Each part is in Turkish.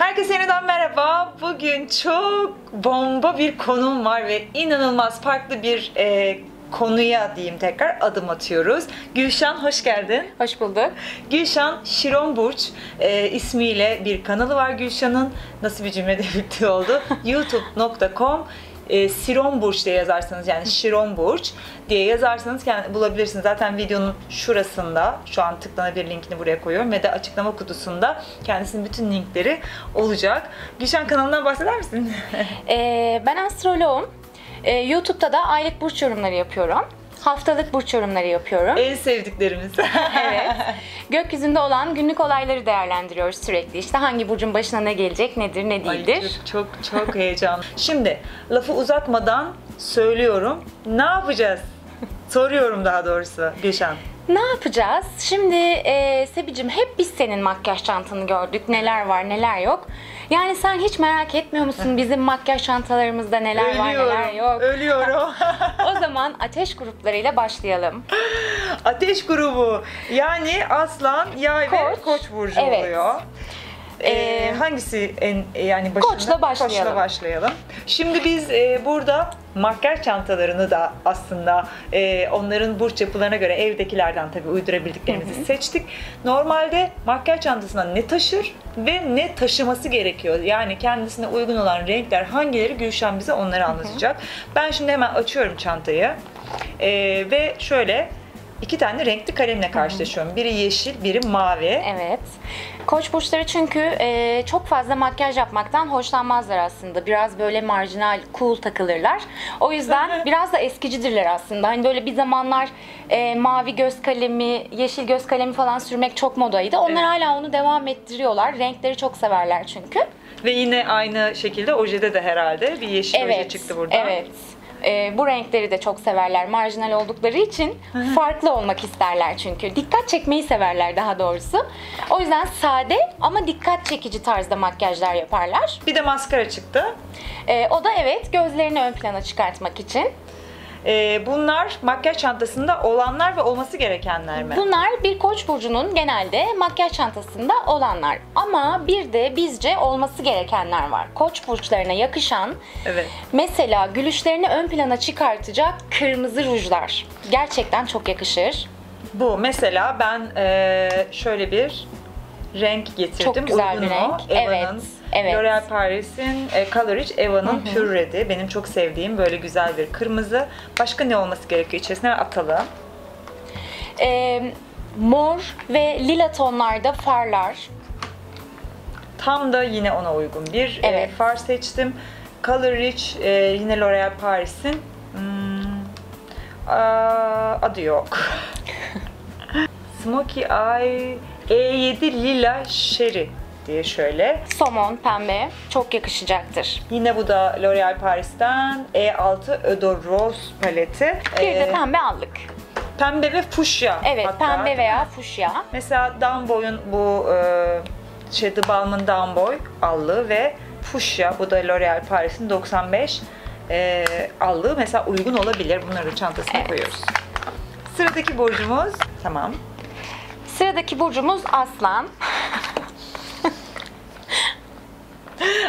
Herkese yeniden merhaba. Bugün çok bomba bir konum var ve inanılmaz farklı bir e, konuya diyeyim tekrar adım atıyoruz. Gülşen hoş geldin. Hoş bulduk. Gülşen Şiron Burç e, ismiyle bir kanalı var Gülşen'in. Nasıl bir cümlede bitti oldu. youtube.com e, Siron Burç diye yazarsanız yani Şiron Burç diye yazarsanız kendi, bulabilirsiniz. Zaten videonun şurasında şu an tıklanabilir linkini buraya koyuyorum ve de açıklama kutusunda kendisinin bütün linkleri olacak. Gülşen kanalından bahseder misin? Ee, ben astroloğum. Ee, YouTube'da da aylık burç yorumları yapıyorum. Haftalık burç yorumları yapıyorum. en sevdiklerimiz. evet. Gökyüzünde olan günlük olayları değerlendiriyoruz sürekli. İşte hangi burcun başına ne gelecek, nedir, ne Ay, değildir. çok çok, çok heyecanlı. Şimdi lafı uzatmadan söylüyorum. Ne yapacağız? Soruyorum daha doğrusu Gülşen. Ne yapacağız? Şimdi e, Sebicim hep biz senin makyaj çantanı gördük. Neler var, neler yok. Yani sen hiç merak etmiyor musun bizim makyaj çantalarımızda neler var, neler yok? Ölüyorum. o zaman ateş gruplarıyla başlayalım. Ateş grubu. Yani Aslan, Yay ve Koç. Koç burcu Evet. oluyor. Ee, Ee, hangisi en yani başında? Koç'la başlayalım. Koç'la başlayalım. Şimdi biz e, burada makyaj çantalarını da aslında e, onların burç yapılarına göre evdekilerden tabii uydurabildiklerimizi seçtik. Normalde makyaj çantasına ne taşır ve ne taşıması gerekiyor. Yani kendisine uygun olan renkler hangileri Gülşen bize onları anlatacak. Ben şimdi hemen açıyorum çantayı. E, ve şöyle iki tane renkli kalemle karşılaşıyorum. Biri yeşil, biri mavi. Evet. Koç burçları çünkü e, çok fazla makyaj yapmaktan hoşlanmazlar aslında. Biraz böyle marjinal, cool takılırlar. O yüzden biraz da eskicidirler aslında. Hani böyle bir zamanlar e, mavi göz kalemi, yeşil göz kalemi falan sürmek çok modaydı. Onlar Evet. hala onu devam ettiriyorlar. Renkleri çok severler çünkü. Ve yine aynı şekilde ojede de herhalde bir yeşil oje çıktı buradan. Evet. E, bu renkleri de çok severler. Marjinal oldukları için farklı olmak isterler çünkü. Dikkat çekmeyi severler daha doğrusu. O yüzden sade ama dikkat çekici tarzda makyajlar yaparlar. Bir de maskara çıktı. E, o da evet gözlerini ön plana çıkartmak için. Ee, bunlar makyaj çantasında olanlar ve olması gerekenler mi? Bunlar bir koç burcunun genelde makyaj çantasında olanlar. Ama bir de bizce olması gerekenler var. Koç burçlarına yakışan Evet. Mesela gülüşlerini ön plana çıkartacak kırmızı rujlar. Gerçekten çok yakışır. Bu mesela ben eee, şöyle bir renk getirdim. Çok güzel Uygun bir renk. Eva'nın, evet. L'Oreal Paris'in e, Color Rich Eva'nın Pure Red'i. Benim çok sevdiğim böyle güzel bir kırmızı. Başka ne olması gerekiyor içerisine atalım. Ee, mor ve lila tonlarda farlar. Tam da yine ona uygun bir e, Evet. far seçtim. Color Rich e, yine L'Oreal Paris'in hmm, aa, adı yok. Smoky Eye E7 Lila Sherry diye şöyle. Somon pembe çok yakışacaktır. Yine bu da L'Oreal Paris'ten E6 Eau Rose paleti. Bir de Ee, pembe allık. pembe ve fuşya. Evet hatta. pembe veya fuşya. Mesela Damboy'un bu e, şey The Balm'ın Damboy allığı ve Fuchsia bu da L'Oreal Paris'in 95 e, allığı mesela uygun olabilir. Bunları çantasına Evet. koyuyoruz. Sıradaki burcumuz tamam. Sıradaki burcumuz aslan.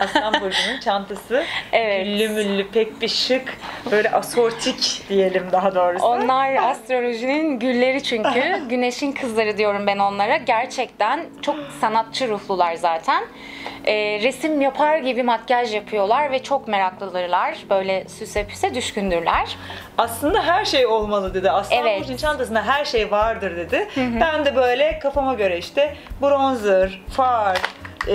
Aslan burcunun çantası. Evet. Güllü müllü pek bir şık böyle asortik diyelim daha doğrusu. Onlar astrolojinin gülleri çünkü. Güneşin kızları diyorum ben onlara. Gerçekten çok sanatçı ruhlular zaten. Ee, resim yapar gibi makyaj yapıyorlar ve çok meraklıdırlar. Böyle süse püse düşkündürler. Aslında her şey olmalı dedi. Aslan Evet. Burcu'nun çantasında her şey vardır dedi. Ben de böyle kafama göre işte bronzer, far, e,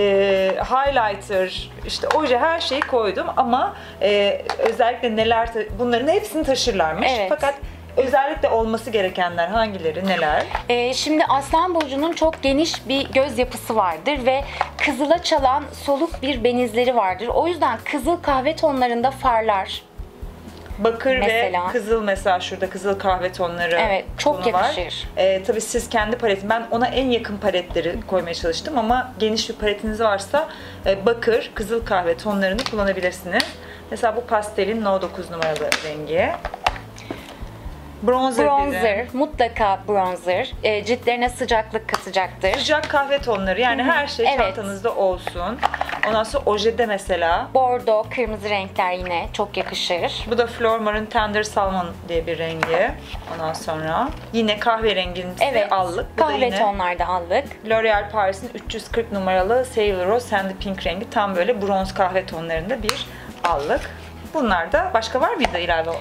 highlighter, işte oje her şeyi koydum ama e, özellikle neler bunların hepsini taşırlarmış. Evet. Fakat özellikle olması gerekenler hangileri, neler? Ee, şimdi Aslan Burcu'nun çok geniş bir göz yapısı vardır ve kızıla çalan soluk bir benizleri vardır. O yüzden kızıl kahve tonlarında farlar, Bakır Mesela. ve kızıl mesela şurada kızıl kahve tonları Evet, çok var. yakışır. Ee, tabii siz kendi palet, ben ona en yakın paletleri koymaya çalıştım ama geniş bir paletiniz varsa e, bakır, kızıl kahve tonlarını kullanabilirsiniz. Mesela bu pastelin No 9 numaralı rengi. Bronzer, Bronzer, dedim. mutlaka bronzer. E, ciltlerine sıcaklık katacaktır. Sıcak kahve tonları yani her şey Evet. çantanızda olsun. Ondan sonra ojede mesela. Bordo, kırmızı renkler yine çok yakışır. Bu da Flormar'ın Tender Salmon diye bir rengi. Ondan sonra yine kahverengimsi Evet, allık. Bu kahve yine tonlarda aldık. L'Oreal Paris'in 340 numaralı Sailor Rose Sandy Pink rengi. Tam böyle bronz kahve tonlarında bir allık. Bunlar da başka var mıydı ilave?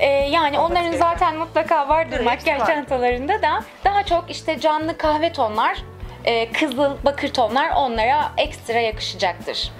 Ee, yani Olması onların gereken. zaten mutlaka vardır hepsi makyaj var. çantalarında da. Daha çok işte canlı kahve tonlar, e, kızıl, bakır tonlar onlara ekstra yakışacaktır.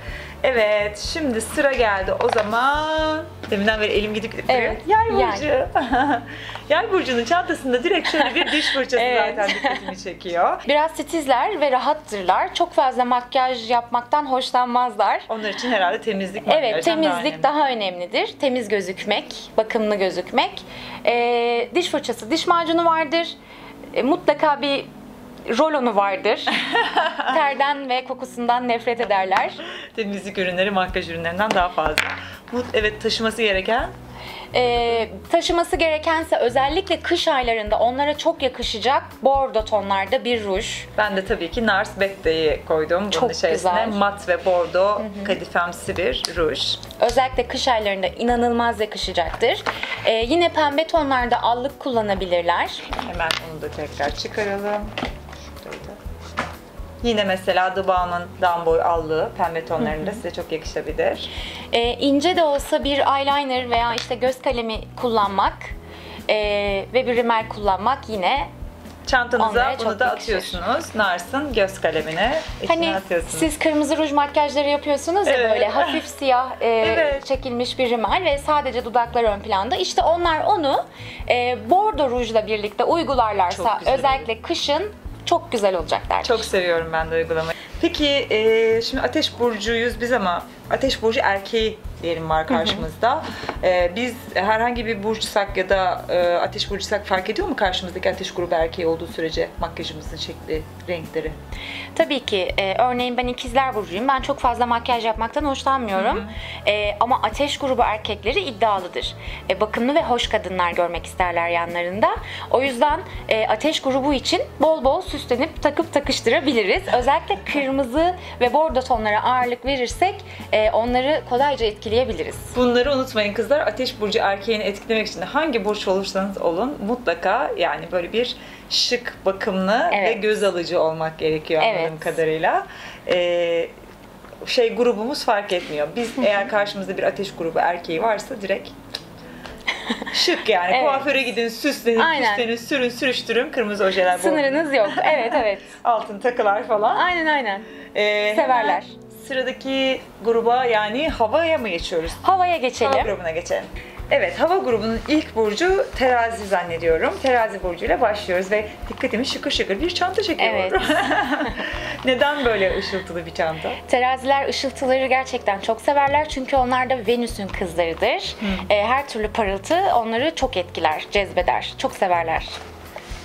Evet, şimdi sıra geldi o zaman. Deminden beri elim gidip gidip duruyor. Evet, Yay burcu. Yay burcunun çantasında direkt şöyle bir diş fırçası Evet. zaten dikkatimi çekiyor. Biraz titizler ve rahattırlar. Çok fazla makyaj yapmaktan hoşlanmazlar. Onlar için herhalde temizlik makyajdan Evet, daha temizlik önemli. daha önemlidir. Temiz gözükmek, bakımlı gözükmek. Ee, diş fırçası, diş macunu vardır. E, mutlaka bir rolonu vardır. Terden ve kokusundan nefret ederler. Temizlik ürünleri makyaj ürünlerinden daha fazla. Bu evet taşıması gereken Ee, taşıması gerekense özellikle kış aylarında onlara çok yakışacak bordo tonlarda bir ruj. ben de tabii ki Nars Bette'yi koydum bunun Çok içerisine. güzel. Mat ve bordo kadifemsi bir ruj. Özellikle kış aylarında inanılmaz yakışacaktır. Ee, yine pembe tonlarda allık kullanabilirler. Hemen onu da tekrar çıkaralım. Yine mesela The Balm'ın down boy allığı pembe tonlarında size çok yakışabilir. Ee, ince de olsa bir eyeliner veya işte göz kalemi kullanmak ee, ve bir rimel kullanmak yine Çantanıza Onlara bunu çok da yakışır. atıyorsunuz. Nars'ın göz kalemine içine Hani atıyorsunuz. siz kırmızı ruj makyajları yapıyorsunuz ya Evet. böyle hafif siyah e, Evet. çekilmiş bir rimel ve sadece dudaklar ön planda. İşte onlar onu e, bordo rujla birlikte uygularlarsa Çok güzel özellikle kışın çok güzel olacaklar. Çok seviyorum ben de uygulamayı. Peki e, şimdi ateş burcuyuz biz ama ateş burcu erkeği diyelim var karşımızda. E, biz herhangi bir burçsak ya da e, ateş burçsak fark ediyor mu karşımızdaki ateş grubu erkeği olduğu sürece makyajımızın şekli, renkleri? Tabii ki e, örneğin ben ikizler burcuyum. Ben çok fazla makyaj yapmaktan hoşlanmıyorum. E, ama ateş grubu erkekleri iddialıdır. E, bakımlı ve hoş kadınlar görmek isterler yanlarında. O yüzden e, ateş grubu için bol bol süslenip takıp takıştırabiliriz. Özellikle kırmızı ve bordo tonlara ağırlık verirsek e, onları kolayca etkileyebiliriz. Bunları unutmayın kızlar. Ateş burcu erkeğini etkilemek için de hangi burç olursanız olun mutlaka yani böyle bir şık, bakımlı ve Evet. göz alıcı olmak gerekiyor anladığım kadarıyla. Ee, şey grubumuz fark etmiyor. Biz eğer karşımızda bir ateş grubu erkeği varsa direkt şık yani. Evet. Kuaföre gidin, süslenin, Aynen. süslenin, sürün, sürüştürün. Kırmızı ojeler, Sınırınız yok. Evet evet. altın takılar falan. Aynen aynen. Ee, Severler. Sıradaki gruba yani havaya mı geçiyoruz? Havaya Hava geçelim. grubuna geçelim. Evet, hava grubunun ilk burcu terazi zannediyorum. Terazi burcuyla başlıyoruz ve dikkatimi şıkır şıkır bir çanta çekiyor. Evet. Neden böyle ışıltılı bir çanta? Teraziler ışıltıları gerçekten çok severler çünkü onlar da Venüs'ün kızlarıdır. E, her türlü parıltı onları çok etkiler, cezbeder. Çok severler.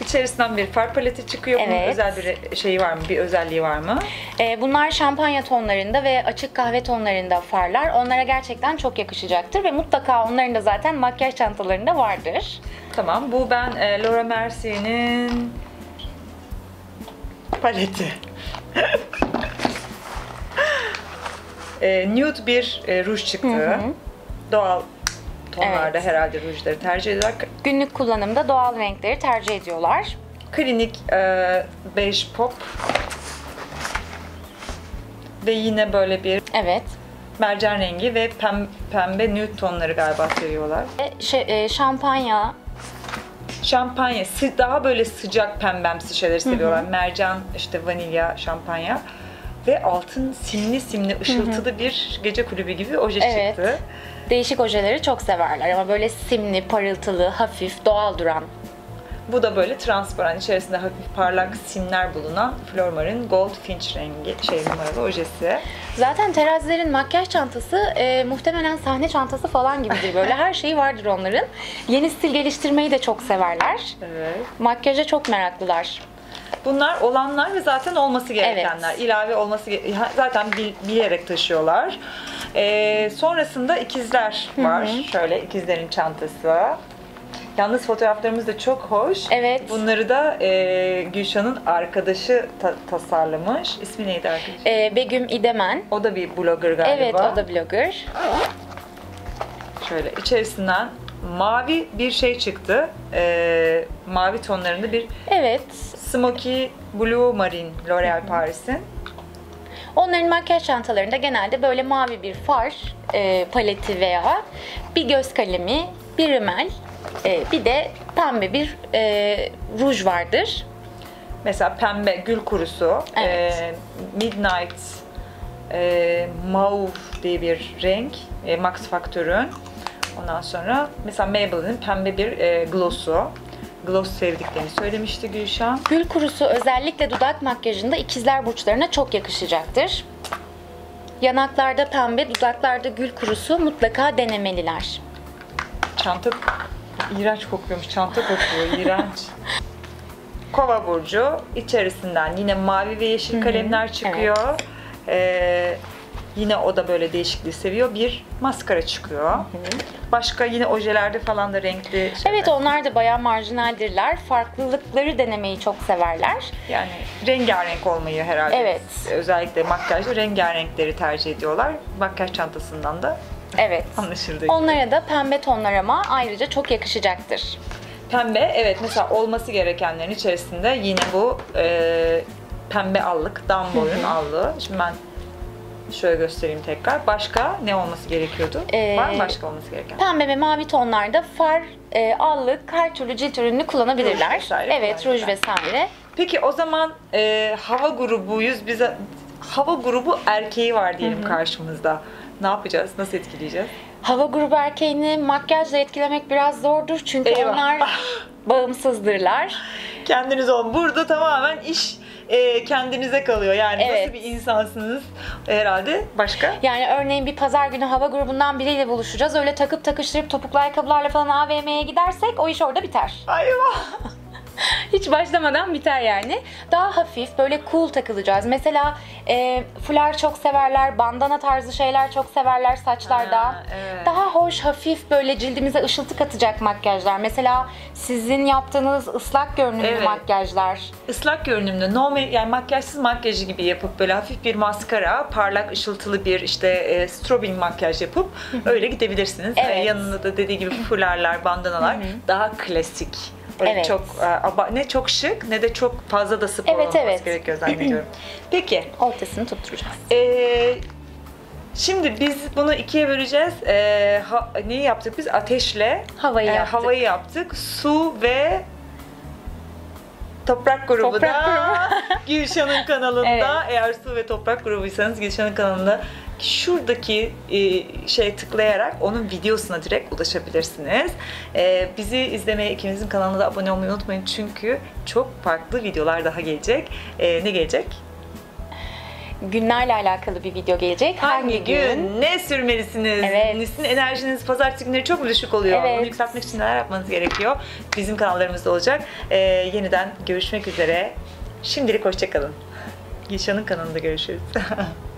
İçerisinden bir far paleti çıkıyor. Bunun Evet. özel bir şeyi var mı? Bir özelliği var mı? E, bunlar şampanya tonlarında ve açık kahve tonlarında farlar. Onlara gerçekten çok yakışacaktır ve mutlaka onların da zaten makyaj çantalarında vardır. Tamam. Bu ben e, Laura Mercier'in paleti. e, nude bir e, ruj çıktı. Doğal tonlarda Evet. herhalde rujları tercih ediyorlar. Günlük kullanımda doğal renkleri tercih ediyorlar. Klinik e, beige pop ve yine böyle bir Evet. mercan rengi ve pem, pembe nude tonları galiba seviyorlar. E, şey, e, şampanya, Şampanya, daha böyle sıcak pembemsi şeyleri seviyorlar. Mercan, işte vanilya, şampanya. Ve altın simli simli ışıltılı bir gece kulübü gibi oje Evet. çıktı. Değişik ojeleri çok severler ama böyle simli, parıltılı, hafif, doğal duran. Bu da böyle transparan, içerisinde hafif parlak simler bulunan Flormar'ın Gold Finch rengi şey numaralı ojesi. Zaten terazilerin makyaj çantası e, muhtemelen sahne çantası falan gibidir böyle. Her şeyi vardır onların. Yeni stil geliştirmeyi de çok severler. Evet. Makyaja çok meraklılar. Bunlar olanlar ve zaten olması gerekenler. Evet. İlave olması zaten bil- bilerek taşıyorlar. Ee, sonrasında ikizler var. Şöyle ikizlerin çantası. Yalnız fotoğraflarımız da çok hoş. Evet. Bunları da e, Gülşah'ın arkadaşı ta- tasarlamış. İsmi neydi arkadaş? Ee, Begüm İdemen. O da bir blogger galiba. Evet o da blogger. Şöyle içerisinden mavi bir şey çıktı. E, mavi tonlarında bir Evet. Smoky Blue Marine L'Oreal Paris'in. Onların makyaj çantalarında genelde böyle mavi bir far e, paleti veya bir göz kalemi, bir rimel, e, bir de pembe bir e, ruj vardır. Mesela pembe gül kurusu, Evet. e, Midnight e, Mauve diye bir renk, e, Max Factor'ün. Ondan sonra mesela Maybelline'in pembe bir e, gloss'u. Gloss sevdiklerini söylemişti Gülşah. Gül kurusu özellikle dudak makyajında ikizler burçlarına çok yakışacaktır. Yanaklarda pembe, dudaklarda gül kurusu mutlaka denemeliler. Çanta iğrenç kokuyormuş. Çanta kokuyor. iğrenç. Kova burcu içerisinden yine mavi ve yeşil kalemler çıkıyor. Ee, yine o da böyle değişikliği seviyor. Bir maskara çıkıyor. Başka yine ojelerde falan da renkli şeyler. Evet onlar da bayağı marjinaldirler. Farklılıkları denemeyi çok severler. Yani rengarenk olmayı herhalde. Evet. Özellikle makyajda rengarenkleri tercih ediyorlar. Makyaj çantasından da Evet. anlaşıldı. Onlara da pembe tonlar ama ayrıca çok yakışacaktır. Pembe evet mesela olması gerekenlerin içerisinde yine bu e, pembe allık, dam boyun allığı. Şimdi ben şöyle göstereyim tekrar. Başka ne olması gerekiyordu? Ee, Var mı başka olması gereken? Pembe ve mavi tonlarda far, e, allık, her türlü cilt ürününü kullanabilirler. Ruj vesaire evet, ruj kullanabilirler. vesaire. Peki o zaman e, hava grubuyuz. Bize hava grubu erkeği var diyelim karşımızda. Ne yapacağız? Nasıl etkileyeceğiz? Hava grubu erkeğini makyajla etkilemek biraz zordur çünkü Eyvah. onlar bağımsızdırlar. Kendiniz olun. Burada tamamen iş e, kendinize kalıyor. Yani Evet. nasıl bir insansınız herhalde. Başka? Yani örneğin bir pazar günü hava grubundan biriyle buluşacağız. Öyle takıp takıştırıp topuklu ayakkabılarla falan AVM'ye gidersek o iş orada biter. Ayvah! Hiç başlamadan biter yani. Daha hafif, böyle cool takılacağız. Mesela e, fular çok severler, bandana tarzı şeyler çok severler saçlarda. Ha, evet. Daha hoş, hafif böyle cildimize ışıltı katacak makyajlar. Mesela sizin yaptığınız ıslak görünümlü Evet. makyajlar. Islak görünümlü, normal yani makyajsız makyajı gibi yapıp böyle hafif bir maskara, parlak ışıltılı bir işte e, strobing makyaj yapıp öyle gidebilirsiniz. Evet. E, yanında da dediği gibi fularlar, bandanalar daha klasik. Böyle Evet. çok e, ne çok şık ne de çok fazla da spor Evet, olması evet. gerekiyor zannediyorum. Peki, Ortasını tutturacağız. Ee, şimdi biz bunu ikiye böleceğiz. Ee, ha- neyi yaptık biz? Ateşle Havayı e, yaptık. havayı yaptık. Su ve Toprak grubu Toprak da Gülşah'ın kanalında. Evet. Eğer su ve toprak grubuysanız Gülşah'ın kanalında şuradaki e, şeye tıklayarak onun videosuna direkt ulaşabilirsiniz. E, bizi izlemeye ikimizin kanalına da abone olmayı unutmayın çünkü çok farklı videolar daha gelecek. E, ne gelecek? Günlerle alakalı bir video gelecek. Hangi gün ne sürmelisiniz? Evet. Sizin enerjiniz pazartesi günleri çok mu düşük oluyor? Evet. Onu yükseltmek için neler yapmanız gerekiyor? Bizim kanallarımızda olacak. Ee, yeniden görüşmek üzere. Şimdilik hoşçakalın. Gülşah'ın kanalında görüşürüz.